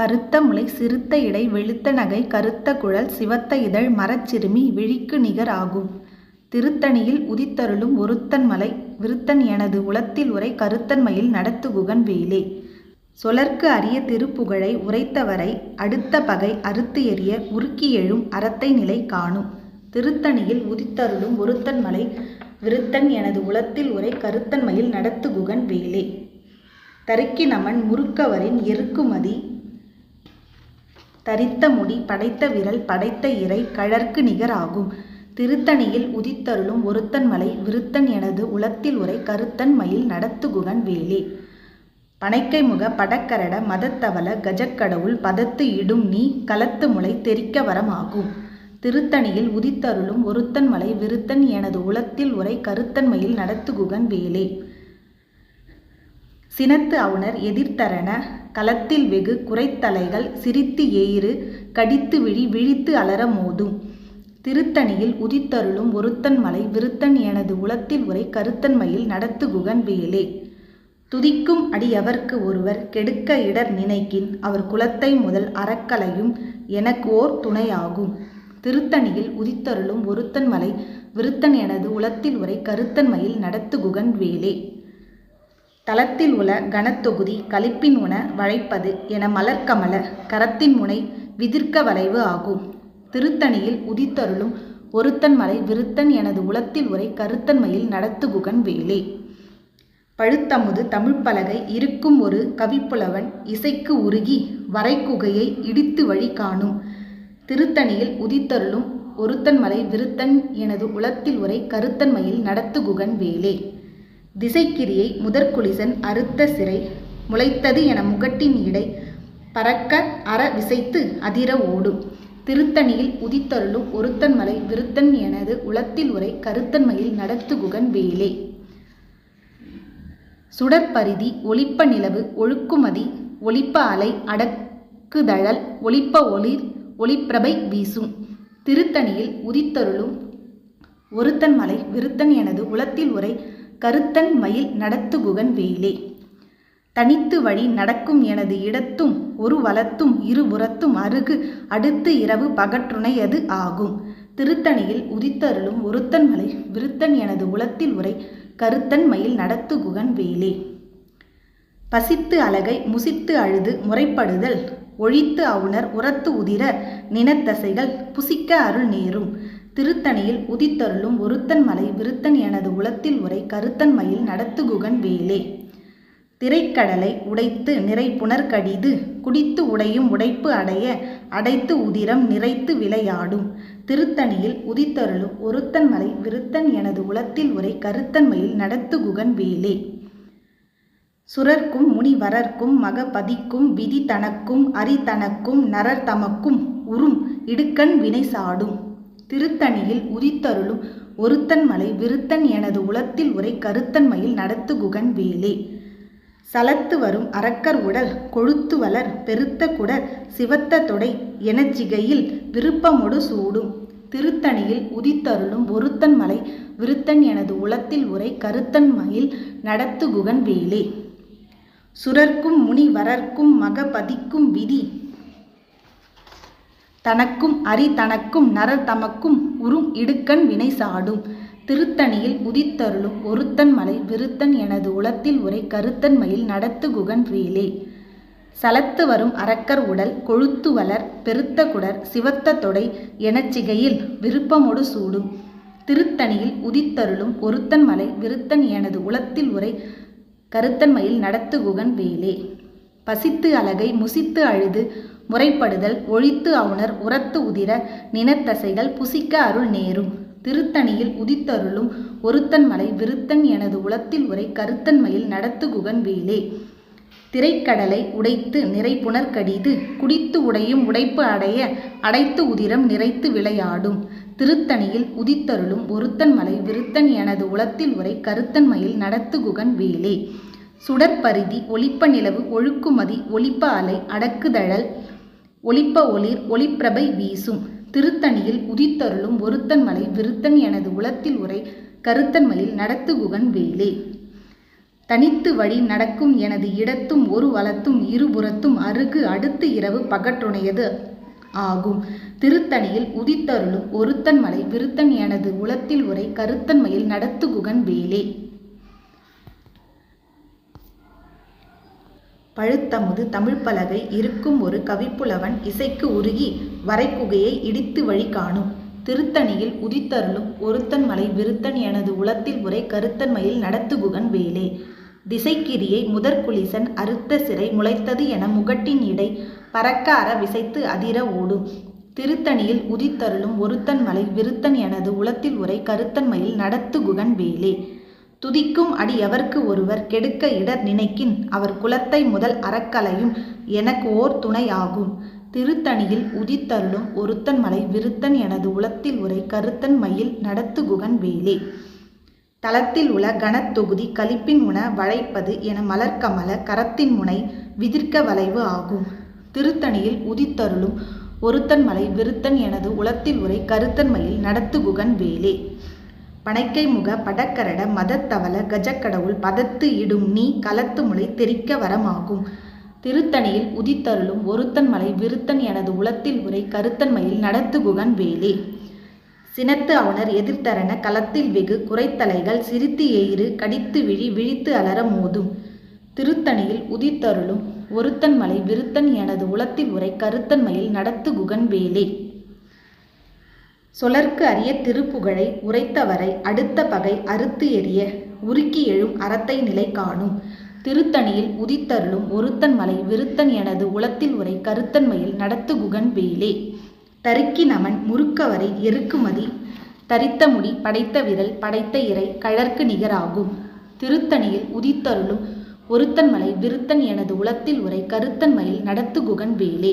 பருத்த முளை சிறுத்த இடை வெளுத்த நகை கருத்த குழல் சிவத்த இதழ் மரச்சிறுமி விழிக்கு நிகர் ஆகும். திருத்தணியில் உதித்தருளும் ஒருத்தன் மலை விருத்தன் எனது உளத்தில் உரை கருத்தன்மையில் நடத்துகுகன் வேலே சொலர்க்கு அரிய திருப்புகழை உரைத்தவரை அடுத்த பகை அறுத்து எறிய உருக்கி எழும் அறத்தை நிலை காணும். திருத்தணியில் உதித்தருளும் ஒருத்தன் மலை விருத்தன் எனது உளத்தில் உரை கருத்தன்மையில் நடத்துகுகன் வேலே தருக்கி நமன் முறுக்கவரின் எருக்குமதி தரித்த முடி படைத்த விரல் படைத்த இறை கழற்கு நிகர் ஆகும் திருத்தணியில் உதித்தருளும் ஒருத்தன் மலை விருத்தன் எனது உளத்தில் உரை கருத்தன் மயில் நடத்துகுகன் வேலே. பனைக்கை முக படக்கரட மதத்தவல கஜக்கடவுள் பதத்து இடும் நீ கலத்து முளை தெரிக்க வரமாகும். திருத்தணியில் உதித்தருளும் ஒருத்தன் மலை விருத்தன் எனது உளத்தில் உரை கருத்தன்மையில் நடத்துகுகன் வேலே. சினத்து அவுணர் எதிர்த்தரன களத்தில் வெகு குறைத்தலைகள் சிரித்து ஏறு கடித்து விழி விழித்து அலற மோதும். திருத்தணியில் உதித்தருளும் ஒருத்தன் மலை விருத்தன் எனது உளத்தில் உரை கருத்தன்மையில் நடத்துகுகன் வேலே. துதிக்கும் அடியவர்க்கு ஒருவர் கெடுக்க இடர் நினைக்கின் அவர் குலத்தை முதல் அறக்கலையும் எனக்கு ஓர் துணையாகும். திருத்தணியில் உதித்தருளும் ஒருத்தன் மலை விருத்தன் எனது உளத்தில் உரை கருத்தன்மையில் நடத்துகுகன் வேலே. தளத்தில் உல கனத்தொகுதி களிப்பின் உண வளைப்பது என மலர்க்கமல கரத்தின் முனை விதிர்க்க வளைவு ஆகும். திருத்தணியில் உதித்தருளும் ஒருத்தன் மலை விருத்தன் எனது உளத்தில் உரை கருத்தன்மையில் நடத்துகுகன் வேலே. பழுத்தமுது தமிழ்ப்பலகை இருக்கும் ஒரு கவிப்புலவன் இசைக்கு உருகி வரைக்குகையை இடித்து வழி காணும். திருத்தணியில் உதித்தருளும் ஒருத்தன் மலை விருத்தன் எனது உளத்தில் உரை கருத்தன்மையில் நடத்துகுகன் வேலே. திசைக்கிரியை முதற்குலிசன் அறுத்த சிறை முளைத்தது என முகட்டின் இடை பறக்க அற விசைத்து அதிர ஓடும். திருத்தணியில் உதித்தருளும் ஒருத்தன் மலை விருத்தன் எனது உளத்தில் உரை கருத்தன்மையில் நடத்துகுகன் வேலே. சுடற்பரிதி ஒளிப்ப நிலவு ஒழுக்குமதி ஒளிப்ப அலை அடக்குதழல் ஒளிப்ப ஒளிர் ஒளிப்பிரபை வீசும். திருத்தணியில் உதித்தருளும் ஒருத்தன் மலை விருத்தன் எனது உளத்தில் உரை கருத்தன் மயில் நடத்துகுகன் வேலே. தனித்து வழி நடக்கும் எனது இடத்தும் ஒரு வலத்தும் இருபுறத்தும் அருகு அடுத்து இரவு பகற்றுணையது ஆகும். திருத்தணியில் உதித்தருளும் ஒருத்தன் மலை விருத்தன் எனது உளத்தில் உரை கருத்தன் மயில் நடத்துகுகன் வேலே. பசித்து அலகை முசித்து அழுது முறைப்படுதல் ஒழித்து அவுணர் உரத்து உதிர நினத்தசைகள் புசிக்க அருள் நேரும். திருத்தணியில் உதித்தருளும் ஒருத்தன் மலை விருத்தன் எனது உளத்தில் உரை கருத்தன் மயில் நடத்துகுகன் வேலே. திரைக்கடலை உடைத்து நிறை புனர்கடிது குடித்து உடையும் உடைப்பு அடைய அடைத்து உதிரம் நிறைத்து விளையாடும். திருத்தணியில் உதித்தருளும் ஒருத்தன் மலை விருத்தன் எனது உளத்தில் உரை கருத்தன் மயில் நடத்துகுகன் வேலே. சுரர்க்கும் முனிவரர்க்கும் மகபதிக்கும் விதி தனக்கும் அரி தனக்கும் நரர் தமக்கும் உறும் இடுக்கண் வினை சாடும். திருத்தணியில் உதித்தருளும் ஒருத்தன் மலை விருத்தன் எனது உளத்தில் உரை கருத்தன்மையில் நடத்து குகன் வேலே. சலத்து வரும் அரக்கர் உடல் கொழுத்து வளர் பெருத்த குடர் சிவத்த தொடை எனச்சிகையில் விருப்பமொடு சூடும். திருத்தணியில் உதித்தருளும் ஒருத்தன் மலை விருத்தன் எனது உளத்தில் உரை கருத்தன் மயில் நடத்துகுகன் வேலே. சுரர்க்கும் முனி வரர்க்கும் மகபதிக்கும் விதி தனக்கும் அரி தனக்கும் நரர் தமக்கும் உறும் இடுக்கண் வினை சாடும். திருத்தணியில் உதித்தருளும் ஒருத்தன் மலை விருத்தன் எனது உளத்தில் உரை கருத்தன் மயில் நடத்துகுகன் வேலே சலத்து வரும் அரக்கர் உடல் கொழுத்து வளர் பெருத்த குடர் சிவத்த தொடை எனச்சிகையில் விருப்பமொடு சூடும். திருத்தணியில் உதித்தருளும் ஒருத்தன் மலை விருத்தன் எனது உளத்தில் உரை கருத்தன்மையில் நடத்துகுகன் வேலே பசித்து அலகை முசித்து அழுது முறைப்படுதல் ஒழித்து அவுணர் உரத்து உதிர நினத்தசைகள் புசிக்க அருள் நேரும். திருத்தணியில் உதித்தருளும் ஒருத்தன் மலை விருத்தன் எனது உளத்தில் உரை கருத்தன்மையில் நடத்துகுகன் வேலே திரைக்கடலை உடைத்து நிறை புனர்கடிது குடித்து உடையும் உடைப்பு அடைய அடைத்து உதிரம் நிறைத்து விளையாடும். திருத்தணியில் உதித்தருளும் ஒருத்தன் மலை விருத்தன் எனது உளத்தில் உரை கருத்தன்மையில் நடத்துகுகன் வேலே சுடற்பரிதி ஒளிப்ப நிலவு ஒழுக்குமதி ஒளிப்ப அலை அடக்குதழல் ஒளிப்ப ஒளிர் ஒளிப்பிரபை வீசும். திருத்தணியில் உதித்தருளும் ஒருத்தன் மலை விருத்தன் எனது உளத்தில் உரை கருத்தன்மையில் நடத்துகுகன் வேலே. தனித்து வழி நடக்கும் எனது இடத்தும் ஒரு வலத்தும் இருபுறத்தும் அருகு அடுத்து இரவு பகற்றுணையது ஆகும். திருத்தணியில் உதித்தருளும் ஒருத்தன் மலை விருத்தன் எனது உளத்தில் உரை கருத்தன்மையில் நடத்துகுகன் வேலே. பழுத்தமுது தமிழ்ப்பலகை இருக்கும் ஒரு கவிப்புலவன் இசைக்கு உருகி வரைக்குகையை இடித்து வழி காணும். திருத்தணியில் உதித்தருளும் ஒருத்தன் மலை விருத்தன் எனது உளத்தில் உரை கருத்தன்மையில் நடத்துகுகன் வேலே. திசைக்கிரியை முதற்குலிசன் அறுத்த சிறை முளைத்தது என முகட்டின் இடை பறக்கார விசைத்து அதிர ஓடும். திருத்தணியில் உதித்தருளும் ஒருத்தன் மலை விருத்தன் எனது உளத்தில் உரை கருத்தன்மையில் நடத்துகுகன் வேலே. துதிக்கும் அடி எவர்க்கு ஒருவர் கெடுக்க இடர் நினைக்கின் அவர் குலத்தை முதல் அறக்கலையும் எனக்கு ஓர் துணை ஆகும் திருத்தணியில் உதித்தருளும் ஒருத்தன் மலை விருத்தன் எனது உளத்தில் உரை கருத்தன் மயில் நடத்துகுகன் வேலே. தளத்தில் உள்ள கனத்தொகுதி கலிப்பின் உண வளைப்பது என மலர்க்கமல கரத்தின் முனை விதிர்க்க வளைவு ஆகும். திருத்தணியில் உதித்தருளும் ஒருத்தன் மலை விருத்தன் எனது உளத்தில் உரை கருத்தன் மயில் நடத்துகுகன் வேலே. பனைக்கை முக படக்கரட மதத்தவள கஜக்கடவுள் பதத்து இடும் நீ கலத்து முளை தெரிக்க வரமாகும். திருத்தணியில் உதித்தருளும் ஒருத்தன் மலை விருத்தன் எனது உளத்தில் உரை கருத்தன்மையில் நடத்து குகன் வேலே. சினத்து அவனர் எதிர்த்தரன களத்தில் வெகு குறைத்தலைகள் சிரித்து எயிறு கடித்து விழி விழித்து அலற மோதும். திருத்தணியில் உதித்தருளும் ஒருத்தன் மலை விருத்தன் எனது உளத்தில் உரை கருத்தன்மையில் நடத்து குகன் வேலே. சொலர்க்கு அரிய திருப்புகழை உரைத்தவரை அடுத்த பகை அறுத்து எறிய உருக்கி எழும் அறத்தை நிலை காணும். திருத்தணியில் உதித்தருளும் ஒருத்தன் மலை விருத்தன் எனது உளத்தில் உரை கருத்தன்மையில் நடத்துகுகன் வேலே. தருக்கி நமன் முறுக்கவரை எருக்குமதி தரித்த முடி படைத்த விரல் படைத்த இறை கழற்கு நிகராகும். திருத்தணியில் உதித்தருளும் ஒருத்தன் மலை விருத்தன் எனது உளத்தில் உரை கருத்தன்மையில் நடத்து குகன் வேலே.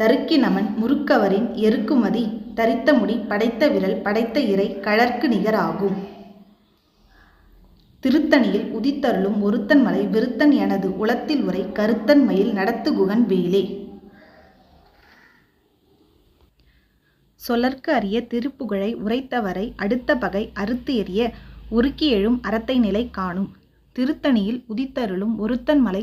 தருக்கினமன் முறுக்கவரின் எருக்குமதி தரித்த முடி படைத்த விரல் படைத்த இறை கழற்கு நிகராகும் திருத்தணியில் உதித்தருளும் ஒருத்தன் மலை விருத்தன் எனது உளத்தில் உரை கருத்தன் மயில் நடத்துகுகன் வேலே. சொலர்க்கு அறிய திருப்புகழை உரைத்தவரை அடுத்த பகை அறுத்து எறிய உருக்கி எழும் அறத்தை நிலை காணும். திருத்தணியில் உதித்தருளும் ஒருத்தன் மலை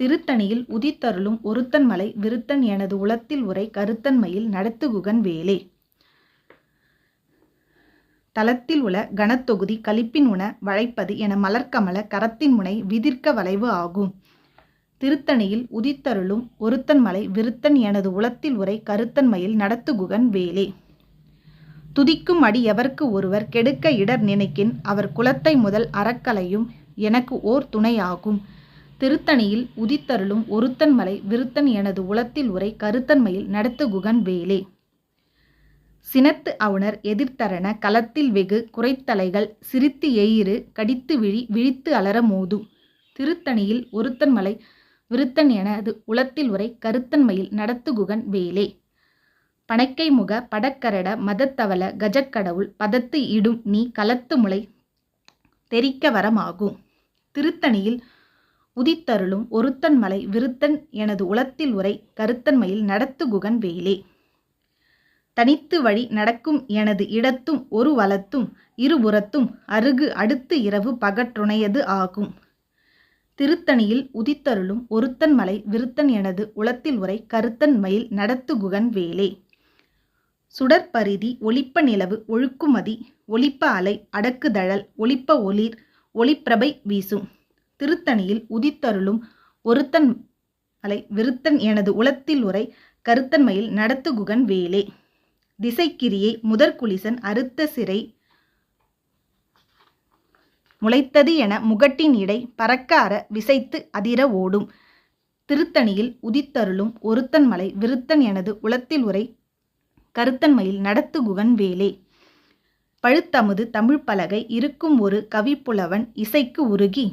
திருத்தணியில் உதித்தருளும் ஒருத்தன் மலை விருத்தன் எனது உளத்தில் உரை கருத்தன் மயில் நடத்துகுகன் வேலே. தளத்தில் உள்ள கனத்தொகுதி கலிப்பின் உண வளைப்பது என மலர்க்கமல கரத்தின் முனை விதிர்க்க வளைவு ஆகும். திருத்தணியில் உதித்தருளும் ஒருத்தன் மலை விருத்தன் எனது உளத்தில் உரை கருத்தன் மயில் நடத்துகுகன் வேலே. துதிக்கும் அடி எவர்க்கு ஒருவர் கெடுக்க இடர் நினைக்கின் அவர் குலத்தை முதல் அறக்கலையும் எனக்கு ஓர் துணையாகும் திருத்தணியில் உதித்தருளும் ஒருத்தன் மலை விருத்தன் எனது உளத்தில் உரை கருத்தன்மையில் நடத்துகுகன் வேலே. சினத்து அவுணர் எதிர்த்தரன களத்தில் வெகு குறைத்தலைகள் சிரித்து எயிறு கடித்து விழி விழித்து அலற மோதும் திருத்தணியில் ஒருத்தன் மலை விருத்தன் எனது உளத்தில் உரை கருத்தன்மையில் நடத்துகுகன் வேலே. பனைக்கை முக படக்கரட மதத்தவள கஜக்கடவுள் பதத்து இடும் நீ களத்து முளை தெரிக்க வரமாகும் திருத்தணியில் உதித்தருளும் ஒருத்தன் மலை விருத்தன் எனது உளத்தில் உரை கருத்தன்மையில் நடத்துகுகன் வேலே தனித்து வழி நடக்கும் எனது இடத்தும் ஒரு வலத்தும் இருபுறத்தும் அருகு அடுத்து இரவு பகற்றுணையது ஆகும். திருத்தணியில் உதித்தருளும் ஒருத்தன் மலை விருத்தன் எனது உளத்தில் உரை கருத்தன் மயில் நடத்துகுகன் வேலே சுடற்பரிதி ஒளிப்ப நிலவு ஒழுக்குமதி ஒளிப்ப அலை அடக்குதழல் ஒளிப்ப ஒளிர் ஒளிப்பிரபை வீசும். திருத்தணியில் உதித்தருளும் ஒருத்தன் மலை விருத்தன் எனது உளத்தில் உரை கருத்தன்மையில் நடத்துகுகன் வேலே. திசைக்கிரியை முதற்குலிசன் அறுத்த சிறை முளைத்தது என முகட்டின் இடை பறக்க அற விசைத்து அதிர ஓடும். திருத்தணியில் உதித்தருளும் ஒருத்தன் மலை விருத்தன் எனது உளத்தில் உரை கருத்தன்மையில் நடத்துகுகன் வேலே. பழுத்தமுது தமிழ் பலகை இருக்கும் ஒரு கவிப்புலவன் இசைக்கு உருகி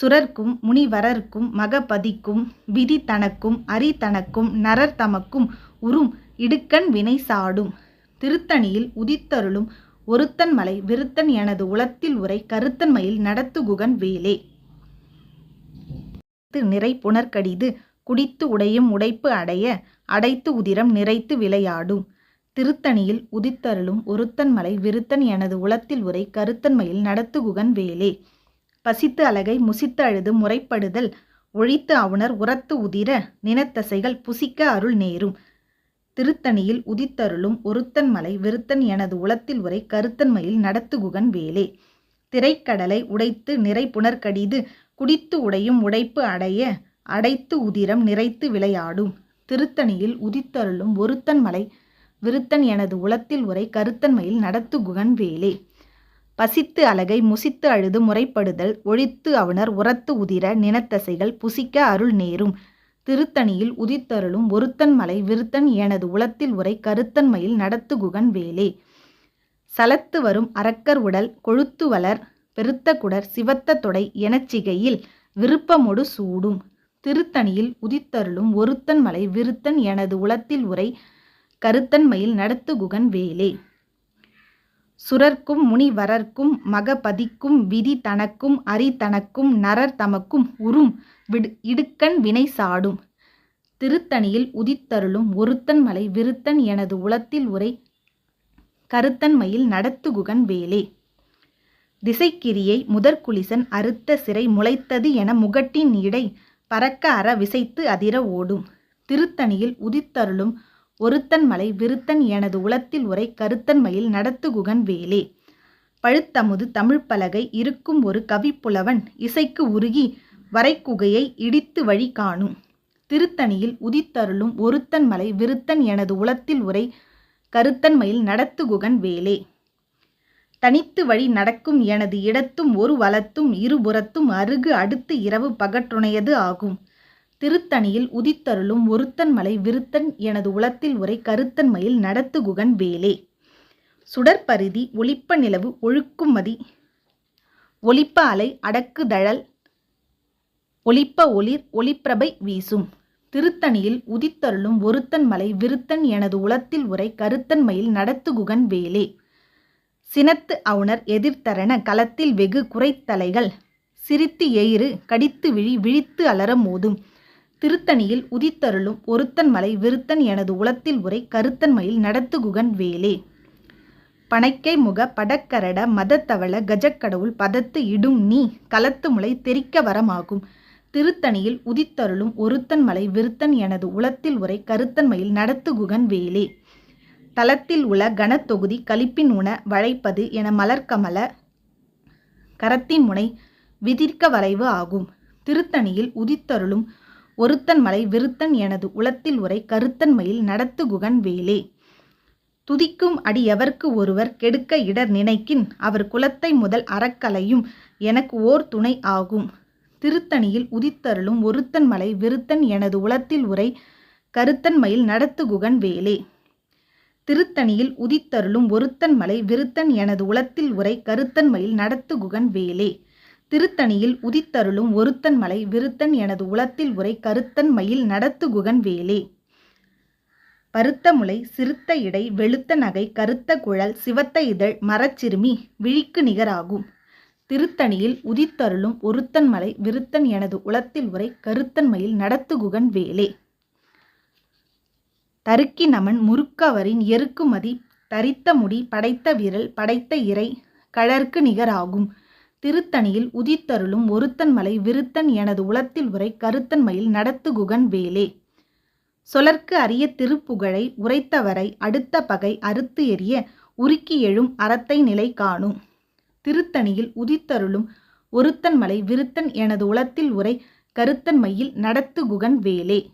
சுரர்க்கும் முனிவரர்க்கும் மகபதிக்கும் விதி தனக்கும் அரி தனக்கும் நரர் தமக்கும் உறும் இடுக்கண் வினை சாடும். திருத்தணியில் உதித்தருளும் ஒருத்தன் மலை விருத்தன் எனது உளத்தில் உரை கருத்தன் மயில் நடத்துகுகன் வேலே. நிறை புனர்கடிது குடித்து உடையும் உடைப்பு அடைய அடைத்து உதிரம் நிறைத்து விளையாடும். திருத்தணியில் உதித்தருளும் ஒருத்தன் மலை விருத்தன் எனது உளத்தில் உரை கருத்தன்மையில் நடத்துகுகன் வேலே. பசித்து அலகை முசித்து அழுது முறைப்படுதல். ஒழித்து அவுணர் உரத்து உதிர நினத்தசைகள் புசிக்க அருள் நேரும். திருத்தணியில் உதித்தருளும் ஒருத்தன் மலை விருத்தன் எனது உளத்தில் உரை கருத்தன்மையில் நடத்துகுகன் வேலே. திரைக்கடலை உடைத்து நிறை புனர்கடிது குடித்து உடையும் உடைப்பு அடைய அடைத்து உதிரம் நிறைத்து விளையாடும். திருத்தணியில் உதித்தருளும் ஒருத்தன் மலை விருத்தன் எனது உளத்தில் உரை கருத்தன்மையில் நடத்துகுகன் வேலே. பசித்து அலகை முசித்து அழுது முறைப்படுதல் ஒழித்து அவுணர் உரத்து உதிர நினத்தசைகள் புசிக்க அருள் நேரும். திருத்தணியில் உதித்தருளும் ஒருத்தன் மலை விருத்தன் எனது உளத்தில் உரை கருத்தன்மையில் நடத்துகுகன் வேலே. சலத்து வரும் அரக்கர் உடல் கொழுத்து வளர் பெருத்த குடர் சிவத்த தொடை எனச்சிகையில் விருப்பமொடு சூடும். திருத்தணியில் உதித்தருளும் ஒருத்தன் மலை விருத்தன் எனது உளத்தில் உரை கருத்தன்மையில் நடத்துகுகன் வேலே. சுரர்க்கும் முனிவரர்க்கும் மகபதிக்கும் விதி தனக்கும் அரி தனக்கும் நரர் தமக்கும் உறும் விடு இடுக்கண் வினை சாடும். திருத்தணியில் உதித்தருளும் ஒருத்தன் மலை விருத்தன் எனது உளத்தில் உரை கருத்தன்மையில் நடத்துகுகன் வேலே. திசைக்கிரியை முதற்குலிசன் அறுத்த சிறை முளைத்தது என முகட்டின் இடை பறக்க அற விசைத்து அதிர ஓடும். திருத்தணியில் உதித்தருளும் ஒருத்தன் மலை விருத்தன் எனது உளத்தில் உரை கருத்தன்மையில் நடத்துகுகன் வேலே. பழுத்தமுது தமிழ் பலகை இருக்கும் ஒரு கவிப்புலவன் இசைக்கு உருகி வரைக்குகையை இடித்து வழி காணும். திருத்தணியில் உதித்தருளும் ஒருத்தன் மலை விருத்தன் எனது உளத்தில் உரை கருத்தன்மையில் நடத்துகுகன் வேலே. தனித்து வழி நடக்கும் எனது இடத்தும் ஒரு வலத்தும் இருபுறத்தும் அருகு அடுத்து இரவு பகற்றுணையது ஆகும். திருத்தணியில் உதித்தருளும் ஒருத்தன் மலை விருத்தன் எனது உளத்தில் உரை கருத்தன்மையில் நடத்துகுகன் வேலே. சுடற்பரிதி ஒளிப்ப நிலவு ஒழுக்குமதி ஒளிப்ப அலை அடக்குதழல் ஒளிப்ப ஒளிர் ஒளிப்பிரபை வீசும். திருத்தணியில் உதித்தருளும் ஒருத்தன் மலை விருத்தன் எனது உளத்தில் உரை கருத்தன் மயில் நடத்துகுகன் வேலே. சினத்து அவுணர் எதிர்த்தரன களத்தில் வெகு குறைத்தலைகள். சிரித்து எயிறு கடித்து விழி விழித்து அலற மோதும். திருத்தணியில் உதித்தருளும் ஒருத்தன் மலை விருத்தன் எனது உளத்தில் உரை கருத்தன் மயில் நடத்துகுகன் வேலே. பனைக்கை முக படக்கரட மதத்தவள கஜக்கடவுள் பதத்து இடும் நீ கலத்து முளை தெரிக்க வரமாகும். திருத்தணியில் உதித்தருளும் ஒருத்தன் மலை விருத்தன் எனது உளத்தில் உரை கருத்தன் மயில் நடத்துகுகன் வேலே. தளத்தில் உள கனத்தொகுதி கலிப்பின் உண வளைப்பது என மலர்கமல கரத்தின் முனை விதிர்க்க வரைவு ஆகும். திருத்தணியில் உதித்தருளும் ஒருத்தன் மலை விருத்தன் எனது உளத்தில் உரை கருத்தன் மயில் நடத்துகுகன் வேலே. துதிக்கும் அடி எவர்க்கு ஒருவர் கெடுக்க இடர் நினைக்கின் அவர் குலத்தை முதல் அறக்கலையும் எனக்கு ஓர் துணை ஆகும். திருத்தணியில் உதித்தருளும் ஒருத்தன் மலை விருத்தன் எனது உளத்தில் உரை கருத்தன் மயில் நடத்துகுகன் வேலே. திருத்தணியில் உதித்தருளும் ஒருத்தன் மலை விருத்தன் எனது உளத்தில் உரை கருத்தன் மயில் நடத்துகுகன் வேலே. திருத்தணியில் உதித்தருளும் ஒருத்தன் மலை விருத்தன் எனது உளத்தில் உரை கருத்தன் மயில் நடத்துகுகன் வேலே. பருத்த முளை சிறுத்த இடை வெளுத்த நகை கருத்த குழல் சிவத்த இதழ் மரச்சிறுமி விழிக்கு நிகராகும். திருத்தணியில் உதித்தருளும் ஒருத்தன் மலை விருத்தன் எனது உளத்தில் உரை கருத்தன் மயில் நடத்துகுகன் வேலே. தருக்கி நமன் முறுக்கவரின் எருக்குமதி தரித்த முடி படைத்த விரல் படைத்த இறை கழற்கு நிகராகும். திருத்தணியில் உதித்தருளும் ஒருத்தன் மலை விருத்தன் எனது உளத்தில் உரை கருத்தன் மயில் நடத்துகுகன் வேலே. சொலர்க்கு அரிய திருப்புகழை உரைத்தவரை அடுத்த பகை அறுத்து எறிய உருக்கி எழும் அறத்தை நிலை காணும். திருத்தணியில் உதித்தருளும் ஒருத்தன் மலை விருத்தன் எனது உளத்தில் உரை கருத்தன் மையில் நடத்துகுகன் வேலே.